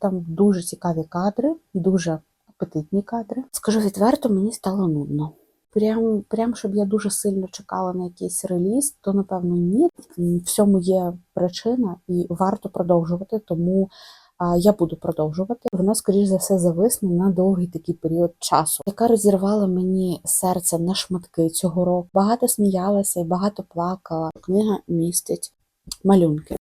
Там дуже цікаві кадри, дуже апетитні кадри. Скажу відверто, мені стало нудно. Прям, прям щоб я дуже сильно чекала на якийсь реліз, то напевно ні. В цьому є причина, і варто продовжувати, тому я буду продовжувати. Вона, скоріш за все, зависне на довгий такий період часу, яка розірвала мені серце на шматки цього року. Багато сміялася і багато плакала. Книга містить малюнки.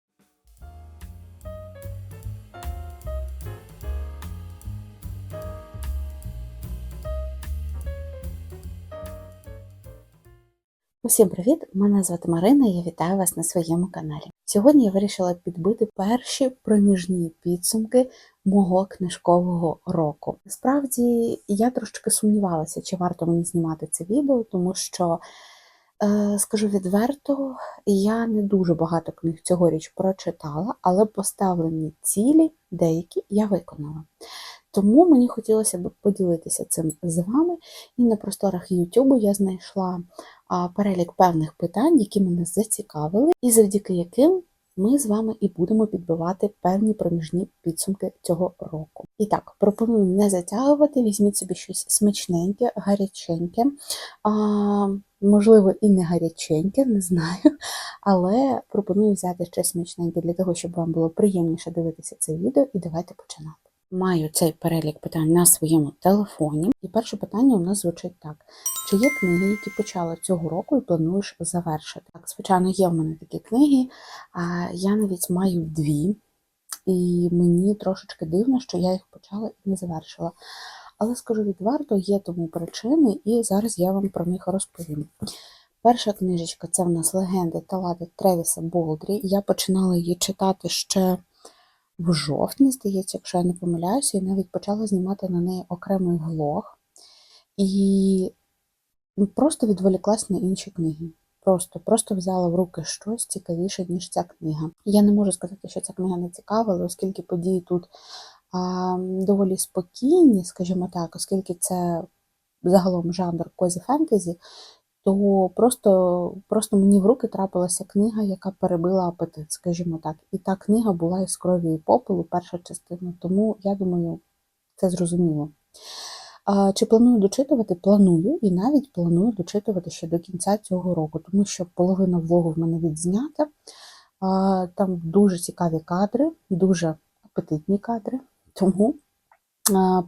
Усім привіт! Мене звати Марина. і Я вітаю вас на своєму каналі. Сьогодні я вирішила підбити перші проміжні підсумки мого книжкового року. Насправді я трошки сумнівалася, чи варто мені знімати це відео, тому що, е, скажу відверто, я не дуже багато книг цьогоріч прочитала, але поставлені цілі деякі я виконала. Тому мені хотілося б поділитися цим з вами, і на просторах YouTube я знайшла перелік певних питань, які мене зацікавили, і завдяки яким ми з вами і будемо підбивати певні проміжні підсумки цього року. І так, пропоную не затягувати, візьміть собі щось смачненьке, гаряченьке, а, можливо, і не гаряченьке, не знаю. Але пропоную взяти щось смачненьке для того, щоб вам було приємніше дивитися це відео, і давайте починати. Маю цей перелік питань на своєму телефоні. І перше питання у нас звучить так: чи є книги, які почала цього року і плануєш завершити? Так, звичайно, є в мене такі книги. А я навіть маю дві, і мені трошечки дивно, що я їх почала і не завершила. Але скажу відверто, є тому причини, і зараз я вам про них розповім. Перша книжечка це в нас легенди та лади Тревіса Болдрі. Я починала її читати ще в жовтні, здається, якщо я не помиляюся, і навіть почала знімати на неї окремий влог. І ну, просто відволіклась на інші книги. Просто, просто взяла в руки щось цікавіше, ніж ця книга. Я не можу сказати, що ця книга не цікава, але оскільки події тут а, доволі спокійні, скажімо так, оскільки це загалом жанр козі фентезі, то просто, просто мені в руки трапилася книга, яка перебила апетит, скажімо так. І та книга була із крові і попелу, перша частина. Тому я думаю, це зрозуміло. Чи планую дочитувати? Планую, і навіть планую дочитувати ще до кінця цього року, тому що половина влогу в мене відзнята. Там дуже цікаві кадри, дуже апетитні кадри. Тому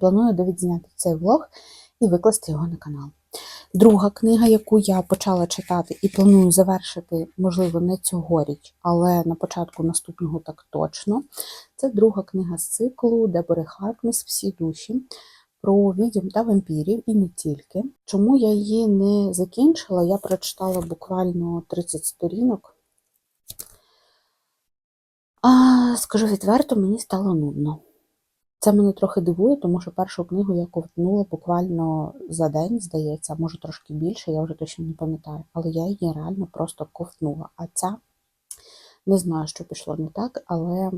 планую довідзняти цей влог і викласти його на канал. Друга книга, яку я почала читати і планую завершити, можливо, не цьогоріч, але на початку наступного так точно. Це друга книга з циклу Дебори Харкнес Всі душі про відьом та вампірів і не тільки. Чому я її не закінчила? Я прочитала буквально 30 сторінок. А, Скажу відверто, мені стало нудно. Це мене трохи дивує, тому що першу книгу я ковтнула буквально за день, здається, може трошки більше, я вже точно не пам'ятаю. Але я її реально просто ковтнула. А ця не знаю, що пішло не так, але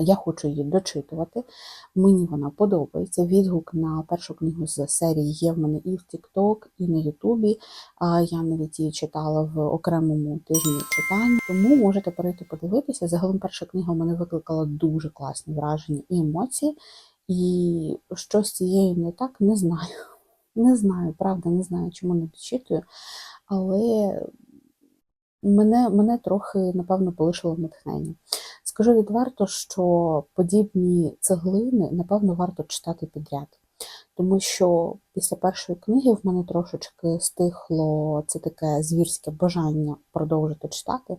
я хочу її дочитувати. Мені вона подобається. Відгук на першу книгу з серії є в мене і в TikTok, і на Ютубі. Я навіть її читала в окремому тижні читань, тому можете перейти подивитися. Загалом перша книга в мене викликала дуже класні враження і емоції. І що з цією не так, не знаю. Не знаю, правда, не знаю, чому не дочитую, але мене, мене трохи, напевно, полишило натхнення. Скажу відверто, що подібні цеглини, напевно, варто читати підряд. Тому що після першої книги в мене трошечки стихло це таке звірське бажання продовжити читати.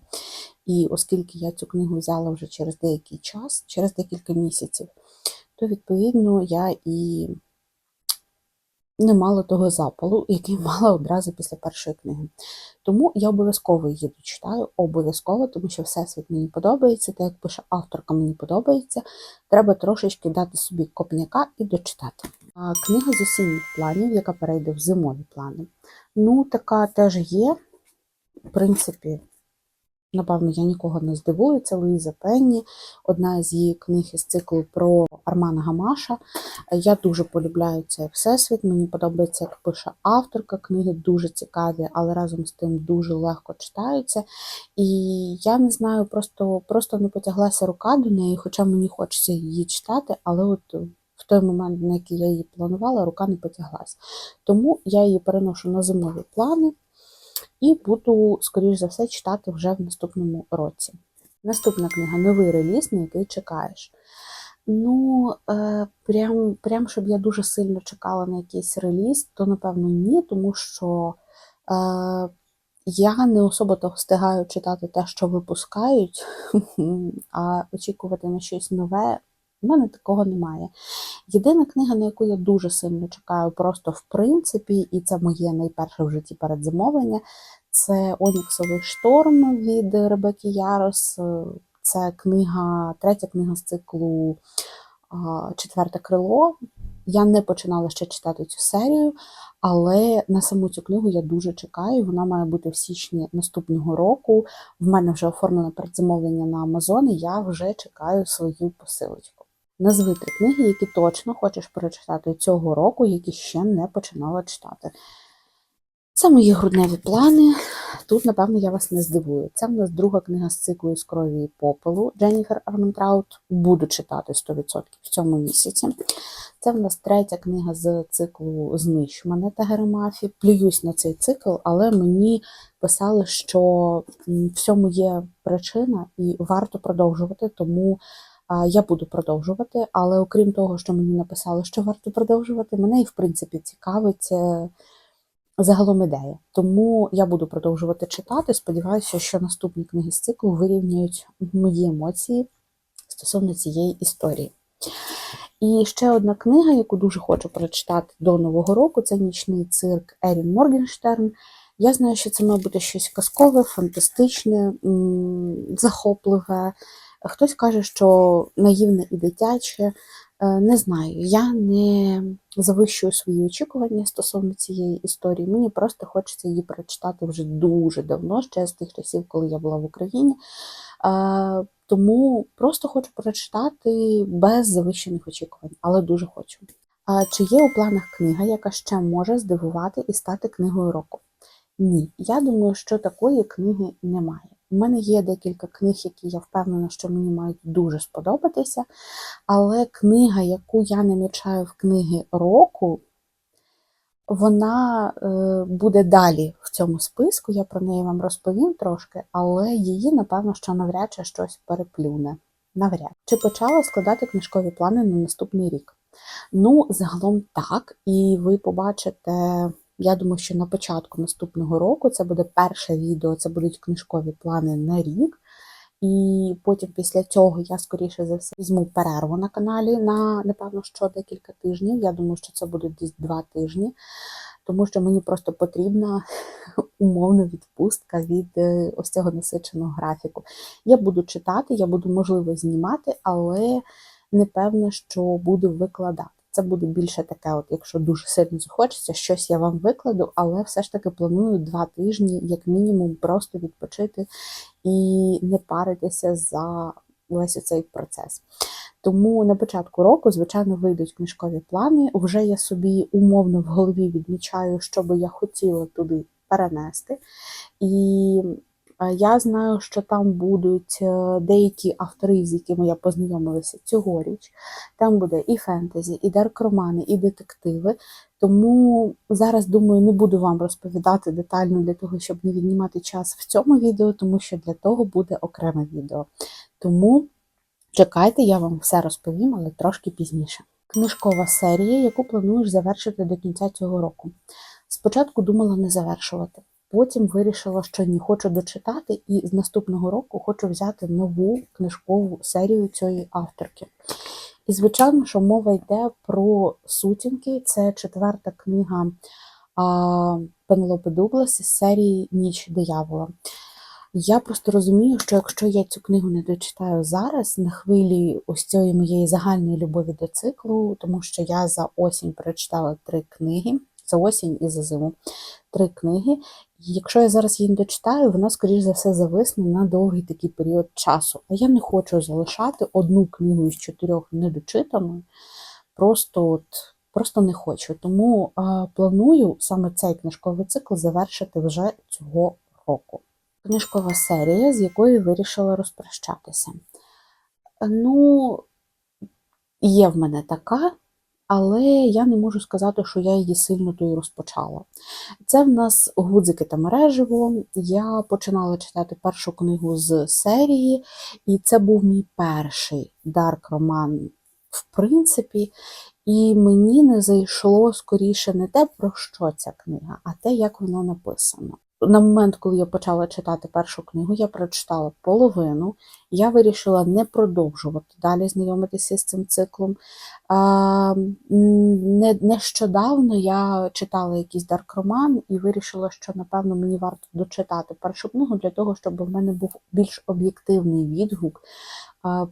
І оскільки я цю книгу взяла вже через деякий час, через декілька місяців, то відповідно я і не мала того запалу, який мала одразу після першої книги. Тому я обов'язково її дочитаю, обов'язково, тому що всесвіт мені подобається, так як пише авторка, мені подобається. Треба трошечки дати собі копняка і дочитати. Книга з осінніх планів, яка перейде в зимові плани. Ну, така теж є. В принципі, Напевно, я нікого не здивую. Це Луїза Пенні, одна з її книг із циклу про Армана Гамаша. Я дуже полюбляю цей всесвіт. Мені подобається, як пише авторка. Книги дуже цікаві, але разом з тим дуже легко читаються. І я не знаю, просто, просто не потяглася рука до неї, хоча мені хочеться її читати, але от в той момент, на який я її планувала, рука не потяглася. Тому я її переношу на зимові плани і буду, скоріш за все, читати вже в наступному році. Наступна книга новий реліз, на який чекаєш. Ну, е, прям, прям щоб я дуже сильно чекала на якийсь реліз, то напевно ні, тому що е, я не особо то встигаю читати те, що випускають, а очікувати на щось нове. У мене такого немає. Єдина книга, на яку я дуже сильно чекаю, просто в принципі, і це моє найперше в житті передзамовлення, це Оніксовий шторм від Ребекки Ярос. Це книга, третя книга з циклу Четверте крило. Я не починала ще читати цю серію, але на саму цю книгу я дуже чекаю. Вона має бути в січні наступного року. В мене вже оформлено передзамовлення на Амазон, і я вже чекаю свою посилочку. Назви три книги, які точно хочеш прочитати цього року, які ще не починала читати. Це мої грудневі плани. Тут, напевно, я вас не здивую. Це в нас друга книга з циклу з крові і попелу Дженніфер Арментраут. Буду читати 100% в цьому місяці. Це в нас третя книга з циклу Знищ мене та Геремафі. Плююсь на цей цикл, але мені писали, що в цьому є причина і варто продовжувати, тому. Я буду продовжувати, але окрім того, що мені написали, що варто продовжувати, мене і в принципі цікавить е, загалом ідея. Тому я буду продовжувати читати. Сподіваюся, що наступні книги з циклу вирівняють мої емоції стосовно цієї історії. І ще одна книга, яку дуже хочу прочитати до Нового року, це нічний цирк Ерін Моргенштерн. Я знаю, що це має бути щось казкове, фантастичне, захопливе. Хтось каже, що наївне і дитяче. Е, не знаю, я не завищую свої очікування стосовно цієї історії. Мені просто хочеться її прочитати вже дуже давно, ще з тих часів, коли я була в Україні. Е, тому просто хочу прочитати без завищених очікувань, але дуже хочу. Чи є у планах книга, яка ще може здивувати і стати книгою року? Ні, я думаю, що такої книги немає. У мене є декілька книг, які я впевнена, що мені мають дуже сподобатися. Але книга, яку я намічаю в книги року, вона е, буде далі в цьому списку. Я про неї вам розповім трошки, але її, напевно, що навряд чи щось переплюне. Навряд. Чи почала складати книжкові плани на наступний рік? Ну, загалом так, і ви побачите. Я думаю, що на початку наступного року це буде перше відео, це будуть книжкові плани на рік. І потім після цього я, скоріше за все, візьму перерву на каналі на, напевно, що декілька тижнів. Я думаю, що це буде десь два тижні, тому що мені просто потрібна умовна відпустка від е, ось цього насиченого графіку. Я буду читати, я буду, можливо, знімати, але не певна, що буду викладати. Це буде більше таке, от якщо дуже сильно захочеться, щось я вам викладу, але все ж таки планую два тижні, як мінімум, просто відпочити і не паритися за весь цей процес. Тому на початку року, звичайно, вийдуть книжкові плани. Вже я собі умовно в голові відмічаю, що би я хотіла туди перенести. І я знаю, що там будуть е, деякі автори, з якими я познайомилася цьогоріч. Там буде і фентезі, і дарк-романи, і детективи. Тому зараз, думаю, не буду вам розповідати детально для того, щоб не віднімати час в цьому відео, тому що для того буде окреме відео. Тому чекайте, я вам все розповім, але трошки пізніше. Книжкова серія, яку плануєш завершити до кінця цього року. Спочатку думала не завершувати. Потім вирішила, що ні, хочу дочитати, і з наступного року хочу взяти нову книжкову серію цієї авторки. І, звичайно, що мова йде про сутінки. Це четверта книга а, Пенелопи Дуглас із серії Ніч диявола. Я просто розумію, що якщо я цю книгу не дочитаю зараз, на хвилі ось цієї моєї загальної любові до циклу, тому що я за осінь прочитала три книги, за осінь і за зиму три книги. Якщо я зараз її дочитаю, вона, скоріш за все, зависне на довгий такий період часу. А я не хочу залишати одну книгу із чотирьох недочитаною. Просто от, просто не хочу. Тому а, планую саме цей книжковий цикл завершити вже цього року. Книжкова серія, з якою вирішила розпрощатися. Ну, є в мене така, але я не можу сказати, що я її сильно то й розпочала. Це в нас гудзики та мереживо. Я починала читати першу книгу з серії, і це був мій перший дарк роман, в принципі. І мені не зайшло скоріше не те, про що ця книга, а те, як воно написано. На момент, коли я почала читати першу книгу, я прочитала половину. Я вирішила не продовжувати далі знайомитися з цим циклом. А, не, Нещодавно я читала якийсь дарк-роман і вирішила, що, напевно, мені варто дочитати першу книгу для того, щоб в мене був більш об'єктивний відгук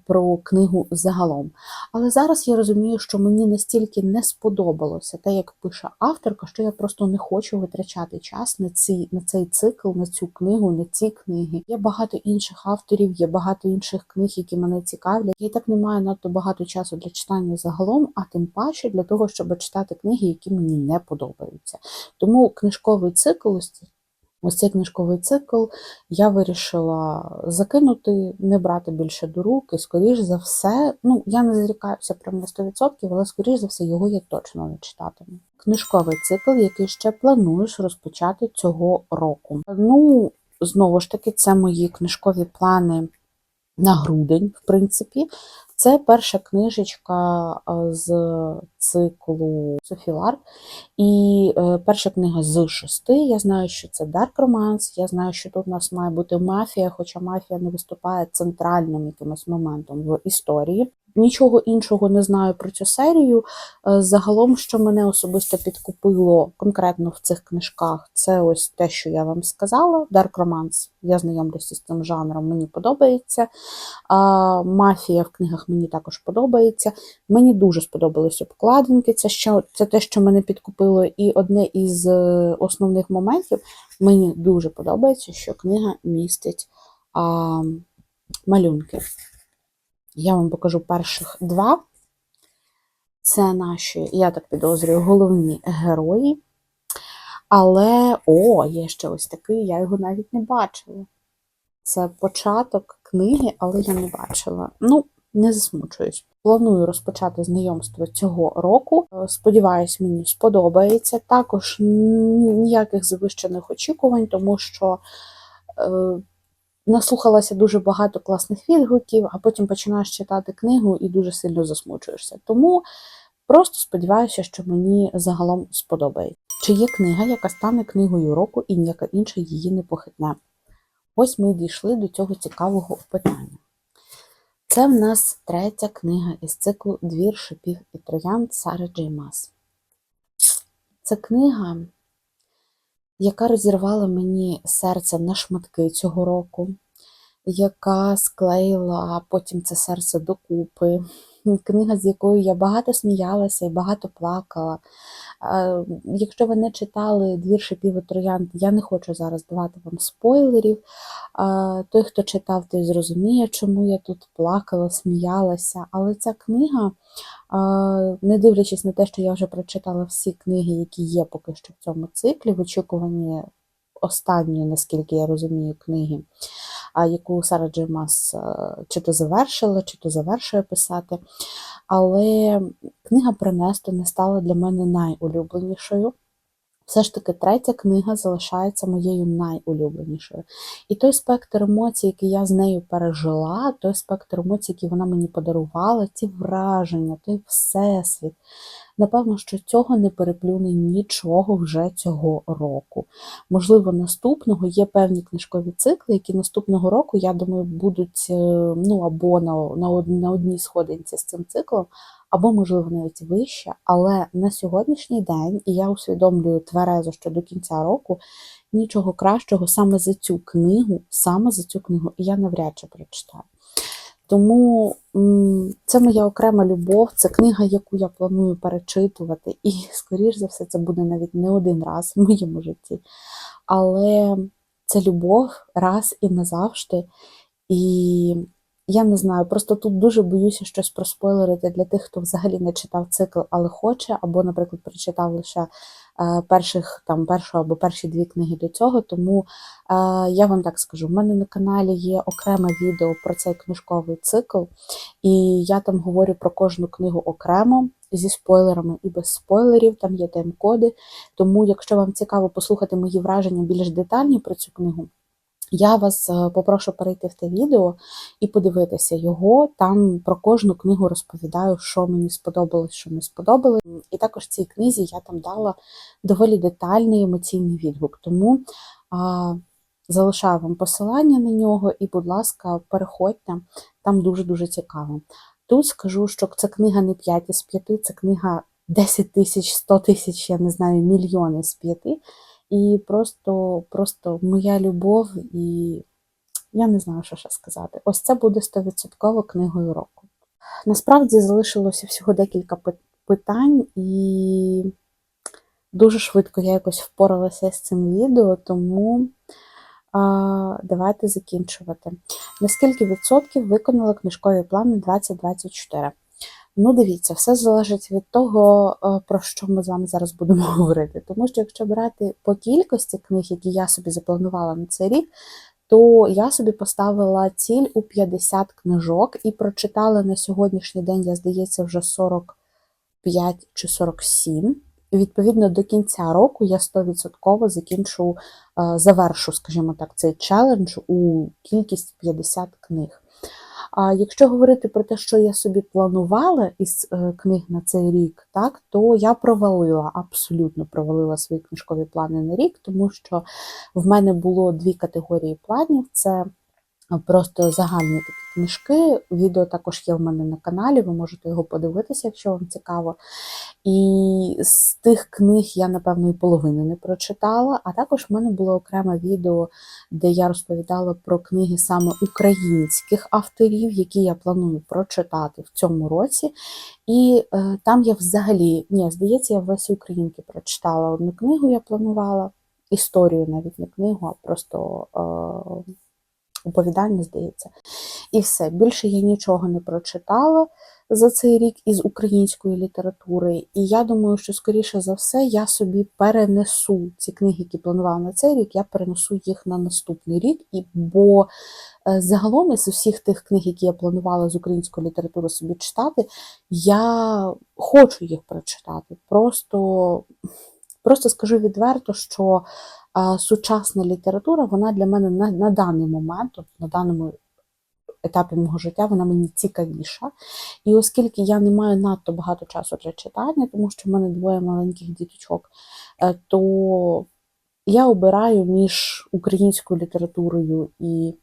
про книгу загалом. Але зараз я розумію, що мені настільки не сподобалося те, як пише авторка, що я просто не хочу витрачати час на, ці, на цей цикл, на цю книгу, на ці книги. Є багато інших авторів, є багато інших книг, які мене цікавлять. Я і так не маю надто багато часу для читання загалом, а тим паче для того, щоб читати книги, які мені не подобаються. Тому книжковий цикл. Ось цей книжковий цикл я вирішила закинути, не брати більше до рук, і, скоріш за все, ну, я не зарікаюся прямо на 100%, але, скоріш за все, його я точно не читатиму. Книжковий цикл, який ще плануєш розпочати цього року. Ну, знову ж таки, це мої книжкові плани на грудень, в принципі. Це перша книжечка з циклу Софі Ларк. І е, перша книга з шести. Я знаю, що це Dark Romance, я знаю, що тут у нас має бути мафія, хоча мафія не виступає центральним якимось моментом в історії. Нічого іншого не знаю про цю серію. Е, загалом, що мене особисто підкупило конкретно в цих книжках, це ось те, що я вам сказала. Dark Romance, я знайомлюся з цим жанром, мені подобається. Мафія в книгах мені також подобається. Мені дуже сподобались обкладинки. Це що, це те, що мене підкупило. І одне із е, основних моментів мені дуже подобається, що книга містить а, малюнки. Я вам покажу перших два. Це наші, я так підозрюю, головні герої. Але, о, є ще ось такий, я його навіть не бачила. Це початок книги, але я не бачила. Ну, не засмучуюсь. Планую розпочати знайомство цього року. Сподіваюсь, мені сподобається. Також ніяких завищених очікувань, тому що. Е, наслухалася дуже багато класних відгуків, а потім починаєш читати книгу і дуже сильно засмучуєшся. Тому просто сподіваюся, що мені загалом сподобається. Чи є книга, яка стане книгою року і ніяка інша її не похитне? Ось ми дійшли до цього цікавого питання. Це в нас третя книга із циклу Двір шипів і троянд Сари Джеймас. Це книга, яка розірвала мені серце на шматки цього року, яка склеїла потім це серце докупи. Книга, з якою я багато сміялася і багато плакала. Якщо ви не читали двір шипів я не хочу зараз давати вам спойлерів. Той, хто читав, той зрозуміє, чому я тут плакала, сміялася. Але ця книга, не дивлячись на те, що я вже прочитала всі книги, які є поки що в цьому циклі, в очікуванні останньої, наскільки я розумію, книги яку Сара Джеймас е, чи то завершила, чи то завершує писати. Але книга «Принести» не стала для мене найулюбленішою. Все ж таки, третя книга залишається моєю найулюбленішою. І той спектр емоцій, який я з нею пережила, той спектр емоцій, який вона мені подарувала, ті враження, той всесвіт, Напевно, що цього не переплюне нічого вже цього року. Можливо, наступного є певні книжкові цикли, які наступного року, я думаю, будуть е, ну, або на, на одній сходинці з цим циклом, або, можливо, навіть вище. Але на сьогоднішній день, і я усвідомлюю тверезо, що до кінця року нічого кращого саме за цю книгу, саме за цю книгу, і я навряд чи прочитаю. Тому це моя окрема любов, це книга, яку я планую перечитувати, і, скоріш за все, це буде навіть не один раз в моєму житті. але це любов раз і назавжди. І я не знаю, просто тут дуже боюся щось проспойлерити для тих, хто взагалі не читав цикл, але хоче, або, наприклад, прочитав лише е, перших там першу або перші дві книги до цього. Тому е, я вам так скажу: в мене на каналі є окреме відео про цей книжковий цикл, і я там говорю про кожну книгу окремо. Зі спойлерами і без спойлерів, там є тайм-коди. Тому, якщо вам цікаво послухати мої враження більш детальні про цю книгу, я вас е, попрошу перейти в те відео і подивитися його. Там про кожну книгу розповідаю, що мені сподобалось, що не сподобалось. І також цій книзі я там дала доволі детальний емоційний відгук. Тому а, залишаю вам посилання на нього, і, будь ласка, переходьте, там дуже-дуже цікаво. Тут скажу, що це книга не 5 із 5, це книга 10 тисяч, 100 тисяч, я не знаю, мільйони з 5. І просто, просто моя любов, і я не знаю, що ще сказати. Ось це буде 100% книгою року. Насправді залишилося всього декілька питань, і дуже швидко я якось впоралася з цим відео, тому а, давайте закінчувати. Наскільки відсотків виконали книжкові плани 2024? Ну, дивіться, все залежить від того, е, про що ми з вами зараз будемо говорити. Тому що, якщо брати по кількості книг, які я собі запланувала на цей рік, то я собі поставила ціль у 50 книжок і прочитала на сьогоднішній день, я здається, вже 45 чи 47. І, відповідно, до кінця року я 100% закінчу, е, завершу, скажімо так, цей челендж у кількість 50 книг. А якщо говорити про те, що я собі планувала із е, книг на цей рік, так то я провалила, абсолютно провалила свої книжкові плани на рік, тому що в мене було дві категорії планів: це просто загальні такі книжки. Відео також є в мене на каналі, ви можете його подивитися, якщо вам цікаво. І з тих книг я, напевно, і половини не прочитала. А також в мене було окреме відео, де я розповідала про книги саме українських авторів, які я планую прочитати в цьому році. І е, там я взагалі, ні, здається, я в Лесі Українки прочитала одну книгу, я планувала. Історію навіть не книгу, а просто е, оповідання, здається. І все. Більше я нічого не прочитала за цей рік із української літератури. І я думаю, що, скоріше за все, я собі перенесу ці книги, які планувала на цей рік, я перенесу їх на наступний рік. І, Бо е, загалом із усіх тих книг, які я планувала з української літератури собі читати, я хочу їх прочитати. Просто, Просто скажу відверто, що сучасна література, вона для мене на, на даний момент, на даному етапі мого життя, вона мені цікавіша. І оскільки я не маю надто багато часу для читання, тому що в мене двоє маленьких діточок, е, то я обираю між українською літературою і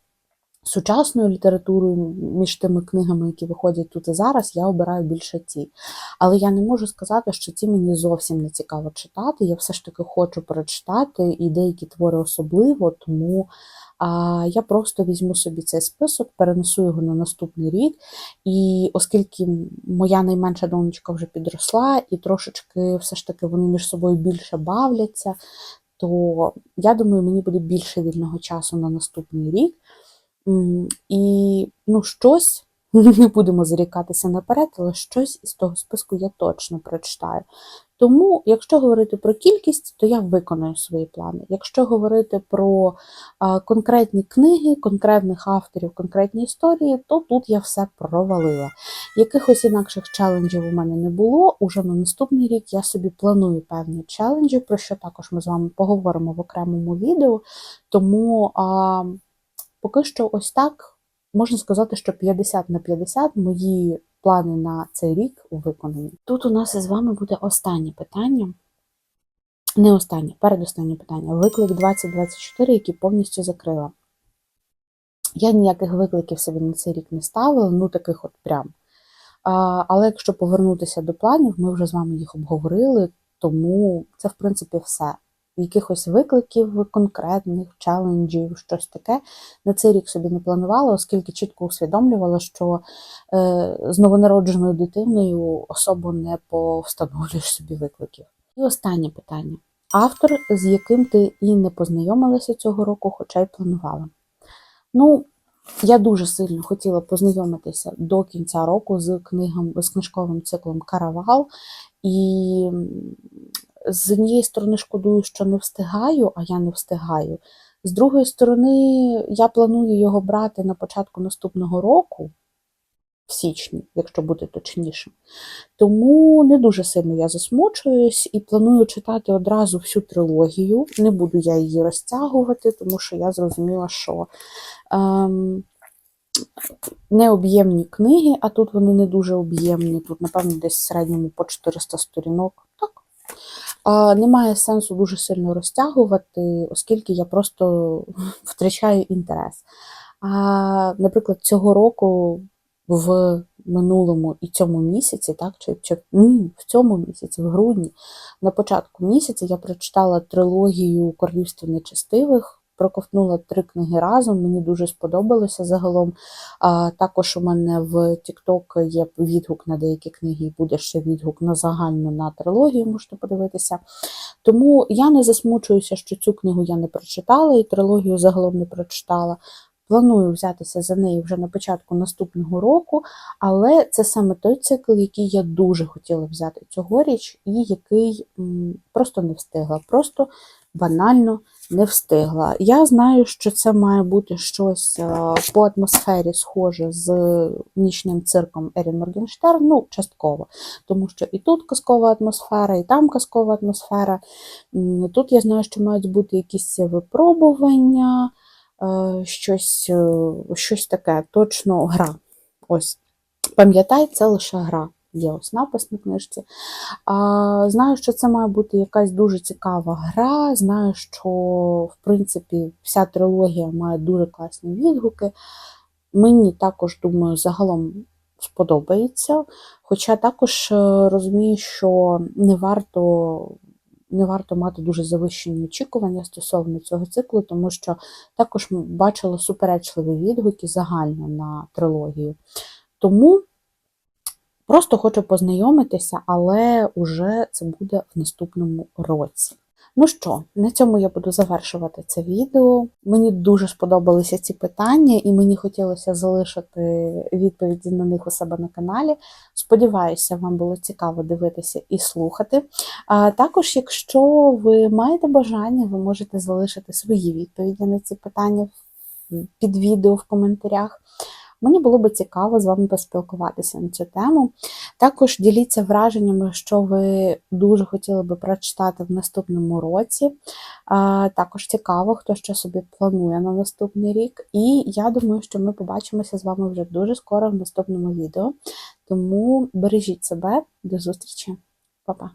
сучасною літературою, між тими книгами, які виходять тут і зараз, я обираю більше ці. Але я не можу сказати, що ці мені зовсім не цікаво читати. Я все ж таки хочу прочитати і деякі твори особливо, тому а, я просто візьму собі цей список, перенесу його на наступний рік. І оскільки моя найменша донечка вже підросла, і трошечки все ж таки вони між собою більше бавляться, то я думаю, мені буде більше вільного часу на наступний рік. І ну, щось, не будемо зарікатися наперед, але щось із того списку я точно прочитаю. Тому, якщо говорити про кількість, то я виконую свої плани. Якщо говорити про конкретні книги, конкретних авторів, конкретні історії, то тут я все провалила. Якихось інакших челенджів у мене не було. Уже на наступний рік я собі планую певні челенджі, про що також ми з вами поговоримо в окремому відео. Тому. Поки що, ось так можна сказати, що 50 на 50 мої плани на цей рік виконані. Тут у нас із вами буде останнє питання. Не останнє, передостаннє питання. Виклик 2024, який повністю закрила. Я ніяких викликів собі на цей рік не ставила, ну таких от прям. А, Але якщо повернутися до планів, ми вже з вами їх обговорили, тому це, в принципі, все якихось викликів конкретних, челенджів, щось таке на цей рік собі не планувала, оскільки чітко усвідомлювала, що е, з новонародженою дитиною особо не повстановлюєш собі викликів. І останнє питання. автор, з яким ти і не познайомилася цього року, хоча й планувала. Ну, я дуже сильно хотіла познайомитися до кінця року з книгом, з книжковим циклом Каравал. І з однієї сторони шкодую, що не встигаю, а я не встигаю. З другої сторони, я планую його брати на початку наступного року, в січні, якщо бути точнішим. Тому не дуже сильно я засмучуюсь і планую читати одразу всю трилогію. Не буду я її розтягувати, тому що я зрозуміла, що ем, не об'ємні книги, а тут вони не дуже об'ємні. Тут, напевно, десь в середньому по 400 сторінок. Так. Немає сенсу дуже сильно розтягувати, оскільки я просто втрачаю інтерес. А, наприклад, цього року в минулому і цьому місяці, так, чи, чи ні, в цьому місяці, в грудні, на початку місяця я прочитала трилогію Королівства нечестивих. Проковтнула три книги разом, мені дуже сподобалося загалом. А, також у мене в TikTok є відгук на деякі книги, і буде ще відгук на загальну на трилогію, можете подивитися. Тому я не засмучуюся, що цю книгу я не прочитала і трилогію загалом не прочитала. Планую взятися за неї вже на початку наступного року, але це саме той цикл, який я дуже хотіла взяти цьогоріч, і який просто не встигла. Просто банально не встигла. Я знаю, що це має бути щось е, по атмосфері схоже з нічним цирком Ерін Моргенштерн, ну, частково, тому що і тут казкова атмосфера, і там казкова атмосфера. Тут я знаю, що мають бути якісь випробування, е, щось, е, щось таке, точно гра. Ось. Пам'ятай, це лише гра. Є ось напис на книжці. А, знаю, що це має бути якась дуже цікава гра. Знаю, що, в принципі, вся трилогія має дуже класні відгуки. Мені також, думаю, загалом сподобається. Хоча також е, розумію, що не варто. Не варто мати дуже завищені очікування стосовно цього циклу, тому що також бачила суперечливі відгуки загально на трилогію. Тому Просто хочу познайомитися, але уже це буде в наступному році. Ну що, на цьому я буду завершувати це відео. Мені дуже сподобалися ці питання, і мені хотілося залишити відповіді на них у себе на каналі. Сподіваюся, вам було цікаво дивитися і слухати. А також, якщо ви маєте бажання, ви можете залишити свої відповіді на ці питання під відео в коментарях. Мені було би цікаво з вами поспілкуватися на цю тему. Також діліться враженнями, що ви дуже хотіли би прочитати в наступному році. Також цікаво, хто що собі планує на наступний рік. І я думаю, що ми побачимося з вами вже дуже скоро в наступному відео. Тому бережіть себе, до зустрічі, Па-па!